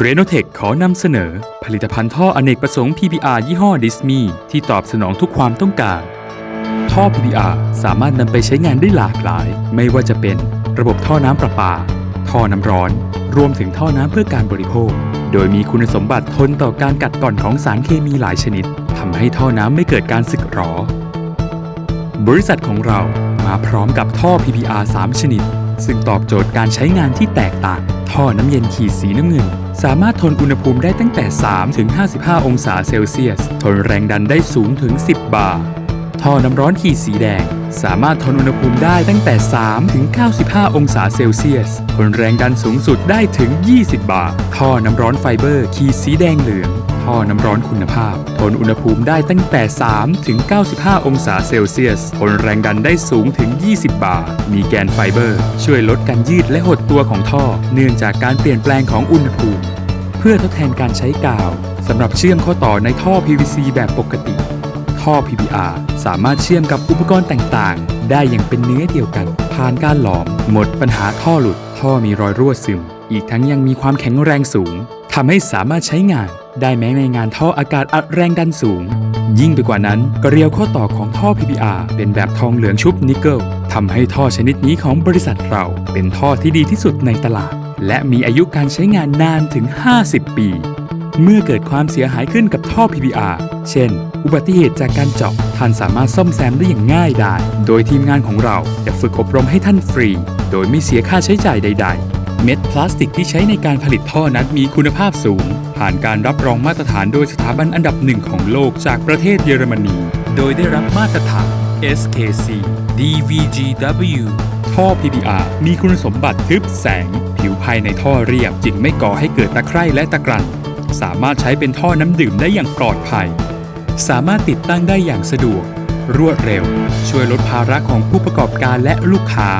เรโนเทคขอนำเสนอ ผลิตภัณฑ์ท่ออเนกประสงค์ PPR ยี่ห้อดิสมีที่ตอบสนองทุกความต้องการ ท่อ PPR สามารถนำไปใช้งานได้หลากหลาย ไม่ว่าจะเป็น ระบบท่อน้ำประปา ท่อน้ำร้อน รวมถึงท่อน้ำเพื่อการบริโภค โดยมีคุณสมบัติทนต่อการกัดกร่อนของสารเคมีหลายชนิดทำให้ท่อน้ำไม่เกิดการสึกหรอบริษัทของเรามาพร้อมกับท่อ PPR 3 ชนิด ซึ่งตอบโจทย์การใช้งานที่แตกต่าง ท่อน้ำเย็นขีดสีน้ำเงิน สามารถทนอุณหภูมิได้ตั้งแต่ 3 ถึง 55 องศาเซลเซียส ทนแรงดันได้สูงถึง 10 บาร์ท่อน้ำร้อนขีดสีแดง สามารถทนอุณหภูมิได้ตั้งแต่ 3 ถึง 95 องศาเซลเซียส ทนแรงดันสูงสุดได้ถึง 20 บาร์ท่อน้ำร้อนไฟเบอร์ ขีดสีแดงเหลือง ท่อน้ำร้อนคุณภาพ ทนอุณหภูมิได้ตั้งแต่ 3 ถึง 95 องศาเซลเซียส ทนแรงดันได้สูงถึง 20 บาร์มีแกนไฟเบอร์ ช่วยลดการยืดและหดตัวของท่อ เนื่องจากการเปลี่ยนแปลงของอุณหภูมิ เพื่อทดแทนการใช้กาวสำหรับเชื่อมข้อต่อในท่อ PVC แบบปกติ ท่อ PPR สามารถเชื่อมกับอุปกรณ์ต่างๆ ได้อย่างเป็นเนื้อเดียวกัน ผ่านการหลอม หมดปัญหาท่อหลุด ท่อมีรอยรั่วซึม อีกทั้งยังมีความแข็งแรงสูงทำให้สามารถใช้งาน ได้แม้ในงานท่ออากาศอัดแรงดันสูง ยิ่งไปกว่านั้นเกลียวข้อต่อของท่อ PPR เป็นแบบทองเหลืองชุบนิกเกิลทำให้ท่อชนิดนี้ของบริษัทเรา เป็นท่อที่ดีที่สุดในตลาด และมีอายุการใช้งานนานถึง 50 ปี เมื่อเกิดความเสียหายขึ้นกับท่อ PPR เช่น อุบัติเหตุจากการเจาะท่านสามารถซ่อมแซมได้อย่างง่ายดายโดยทีมงานของเราจะฝึกอบรมให้ท่านฟรี โดยไม่เสียค่าใช้จ่ายใด ๆ เม็ดพลาสติกที่ใช้ในการผลิตท่อนั้นมีคุณภาพสูง ผ่านการรับรองมาตรฐานโดยสถาบันอันดับหนึ่งของโลกจากประเทศเยอรมนี โดยได้รับมาตรฐาน SKC DVGW ท่อ PPR มีคุณสมบัติทึบแสง ผิวภายในท่อเรียบจึงไม่ก่อให้เกิดตะไคร่และตะกรันสามารถใช้เป็นท่อน้ำดื่มได้อย่างปลอดภัย สามารถติดตั้งได้อย่างสะดวก รวดเร็ว ช่วยลดภาระของผู้ประกอบการและลูกค้า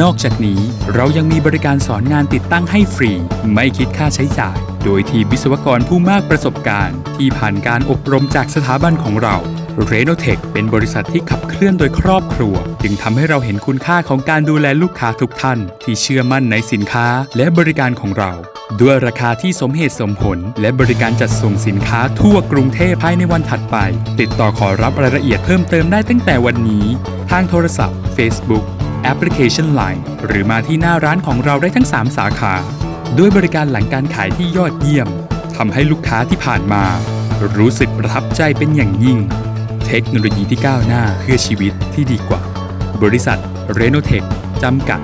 นอกจากนี้เรายังมีบริการสอนงานติดตั้งให้ฟรี ไม่คิดค่าใช้จ่าย โดยทีมวิศวกรผู้มากประสบการณ์ ที่ผ่านการอบรมจากสถาบันของเราเรโนเทคเป็นบริษัทที่ขับเคลื่อนโดยครอบครัว จึงทำให้เราเห็นคุณค่าของการดูแลลูกค้าทุกท่าน ที่เชื่อมั่นในสินค้าและบริการของเรา ด้วยราคาที่สมเหตุสมผล และบริการจัดส่งสินค้าทั่วกรุงเทพภายในวันถัดไป ติดต่อขอรับรายละเอียดเพิ่มเติมได้ตั้งแต่วันนี้ ทางโทรศัพท์ Facebook แอปพลิเคชัน Line หรือมาที่หน้าร้านของเราได้ทั้ง 3 สาขา ด้วยบริการหลังการขายที่ยอดเยี่ยมทำให้ลูกค้าที่ผ่านมา รู้สึกประทับใจเป็นอย่างยิ่ง เทคโนโลยีที่ก้าวหน้าเพื่อชีวิตที่ดีกว่า บริษัทเรโนเทคจำกัด